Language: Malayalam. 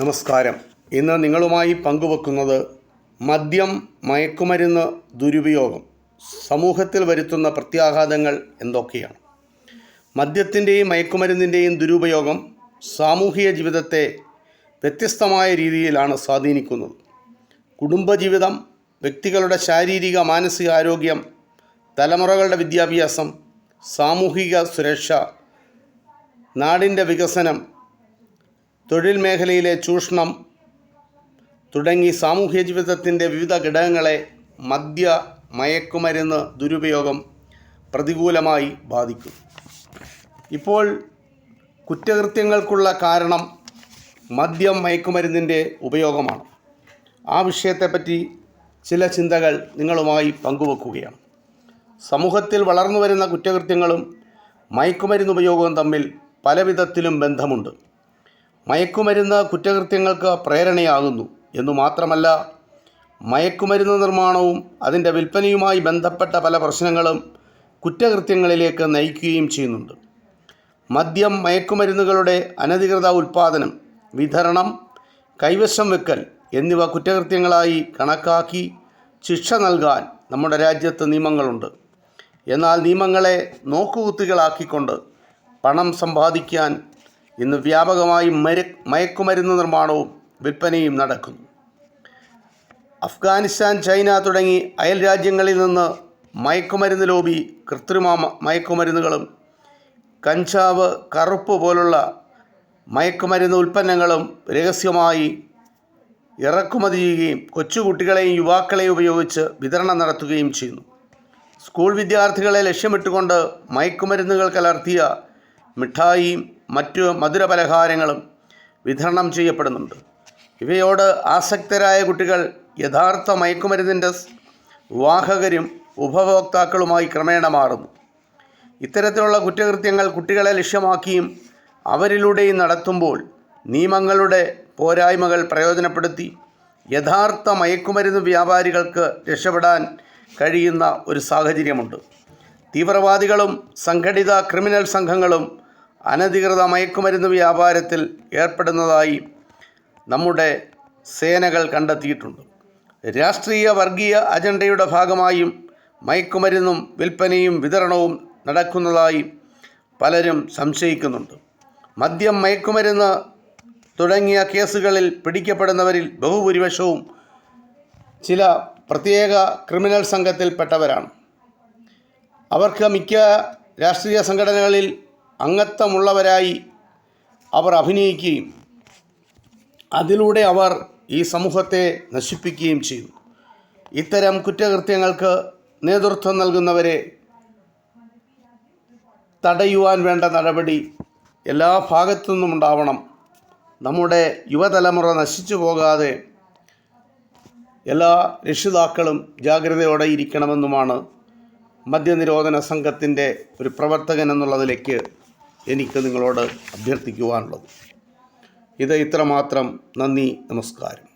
നമസ്കാരം. ഇന്ന് നിങ്ങളുമായി പങ്കുവെക്കുന്നത് മദ്യം മയക്കുമരുന്ന് ദുരുപയോഗം സമൂഹത്തിൽ വരുത്തുന്ന പ്രത്യാഘാതങ്ങൾ എന്തൊക്കെയാണ്? മദ്യത്തിന്റെയും മയക്കുമരുന്നിന്റെയും ദുരുപയോഗം സാമൂഹിക ജീവിതത്തെ വ്യത്യസ്തമായ രീതിയിലാണ് സ്വാധീനിക്കുന്നത്. കുടുംബജീവിതം വ്യക്തികളുടെ ശാരീരിക മാനസിക ആരോഗ്യം തലമുറകളുടെ വിദ്യാഭ്യാസം സാമൂഹിക സുരക്ഷ നാടിന്റെ വികസനം തൊഴിൽ മേഖലയിലെ ചൂഷണം തുടങ്ങി സാമൂഹ്യ ജീവിതത്തിന്റെ വിവിധ ഘടകങ്ങളെ മദ്യ മയക്കുമരുന്ന് ദുരുപയോഗം പ്രതികൂലമായി ബാധിക്കും. ഇപ്പോൾ കുറ്റകൃത്യങ്ങൾക്കുള്ള കാരണം മദ്യം മയക്കുമരുന്നിന്റെ ഉപയോഗമാണ്. ആ വിഷയത്തെപ്പറ്റി ചില ചിന്തകൾ നിങ്ങളുമായി പങ്കുവെക്കുകയാണ്. സമൂഹത്തിൽ വളർന്നു വരുന്ന കുറ്റകൃത്യങ്ങളും മയക്കുമരുന്ന് ഉപയോഗവും തമ്മിൽ പലവിധത്തിലും ബന്ധമുണ്ട്. മയക്കുമരുന്ന് കുറ്റകൃത്യങ്ങൾക്ക് പ്രേരണയാകുന്നു എന്നു മാത്രമല്ല മയക്കുമരുന്ന് നിർമ്മാണവും അതിന്റെ വിൽപ്പനയുമായി ബന്ധപ്പെട്ട പല പ്രശ്നങ്ങളും കുറ്റകൃത്യങ്ങളിലേക്ക് നയിക്കുകയും ചെയ്യുന്നുണ്ട്. മദ്യം മയക്കുമരുന്നുകളുടെ അനധികൃത ഉൽപ്പാദനം വിതരണം കൈവശം വെക്കൽ എന്നിവ കുറ്റകൃത്യങ്ങളായി കണക്കാക്കി ശിക്ഷ നൽകാൻ നമ്മുടെ രാജ്യത്ത് നിയമങ്ങളുണ്ട്. എന്നാൽ നിയമങ്ങളെ നോക്കുകുത്തികളാക്കിക്കൊണ്ട് പണം സമ്പാദിക്കാൻ ഇന്ന് വ്യാപകമായി മര മയക്കുമരുന്ന് നിർമ്മാണവും വിൽപ്പനയും നടക്കുന്നു. അഫ്ഗാനിസ്ഥാൻ ചൈന തുടങ്ങി അയൽ രാജ്യങ്ങളിൽ നിന്ന് മയക്കുമരുന്ന് ലോബി കൃത്രിമ മയക്കുമരുന്നുകളും കഞ്ചാവ് കറുപ്പ് പോലുള്ള മയക്കുമരുന്ന് ഉൽപ്പന്നങ്ങളും രഹസ്യമായി ഇറക്കുമതി ചെയ്യുകയും കൊച്ചുകുട്ടികളെയും യുവാക്കളെയും ഉപയോഗിച്ച് വിതരണം നടത്തുകയും ചെയ്യുന്നു. സ്കൂൾ വിദ്യാർത്ഥികളെ ലക്ഷ്യമിട്ടുകൊണ്ട് മയക്കുമരുന്നുകൾ കലർത്തിയ മിഠായിയും മറ്റു മധുരപലഹാരങ്ങളും വിതരണം ചെയ്യപ്പെടുന്നുണ്ട്. ഇവയോട് ആസക്തരായ കുട്ടികൾ യഥാർത്ഥ മയക്കുമരുന്നിന്റെ വാഹകരും ഉപഭോക്താക്കളുമായി ക്രമേണ മാറുന്നു. ഇത്തരത്തിലുള്ള കുറ്റകൃത്യങ്ങൾ കുട്ടികളെ ലക്ഷ്യമാക്കിയും അവരിലൂടെയും നടത്തുമ്പോൾ നിയമങ്ങളുടെ പോരായ്മകൾ പ്രയോജനപ്പെടുത്തി യഥാർത്ഥ മയക്കുമരുന്ന് വ്യാപാരികൾക്ക് രക്ഷപ്പെടാൻ കഴിയുന്ന ഒരു സാഹചര്യമുണ്ട്. തീവ്രവാദികളും സംഘടിത ക്രിമിനൽ സംഘങ്ങളും അനധികൃത മയക്കുമരുന്ന് വ്യാപാരത്തിൽ ഏർപ്പെടുന്നതായി നമ്മുടെ സേനകൾ കണ്ടെത്തിയിട്ടുണ്ട്. രാഷ്ട്രീയ വർഗീയ അജണ്ടയുടെ ഭാഗമായും മയക്കുമരുന്നും വിൽപ്പനയും വിതരണവും നടക്കുന്നതായി പലരും സംശയിക്കുന്നുണ്ട്. മദ്യം മയക്കുമരുന്ന് തുടങ്ങിയ കേസുകളിൽ പിടിക്കപ്പെടുന്നവരിൽ ബഹുഭൂരിപക്ഷവും ചില പ്രത്യേക ക്രിമിനൽ സംഘത്തിൽപ്പെട്ടവരാണ്. അവർക്ക് മിക്ക രാഷ്ട്രീയ സംഘടനകളിൽ അംഗത്വമുള്ളവരായി അവർ അഭിനയിക്കുകയും അതിലൂടെ അവർ ഈ സമൂഹത്തെ നശിപ്പിക്കുകയും ചെയ്തു. ഇത്തരം കുറ്റകൃത്യങ്ങൾക്ക് നേതൃത്വം നൽകുന്നവരെ തടയുവാൻ വേണ്ട നടപടി എല്ലാ ഭാഗത്തു നിന്നും ഉണ്ടാവണം. നമ്മുടെ യുവതലമുറ നശിച്ചു പോകാതെ എല്ലാ രക്ഷിതാക്കളും ജാഗ്രതയോടെ ഇരിക്കണമെന്നുമാണ് മദ്യനിരോധന സംഘത്തിന്റെ ഒരു പ്രവർത്തകൻ എന്നുള്ളതിലേക്ക് എനിക്ക് നിങ്ങളോട് അഭ്യർത്ഥിക്കുവാനുള്ളത്. ഇത് ഇത്രമാത്രം. നന്ദി നമസ്കാരം.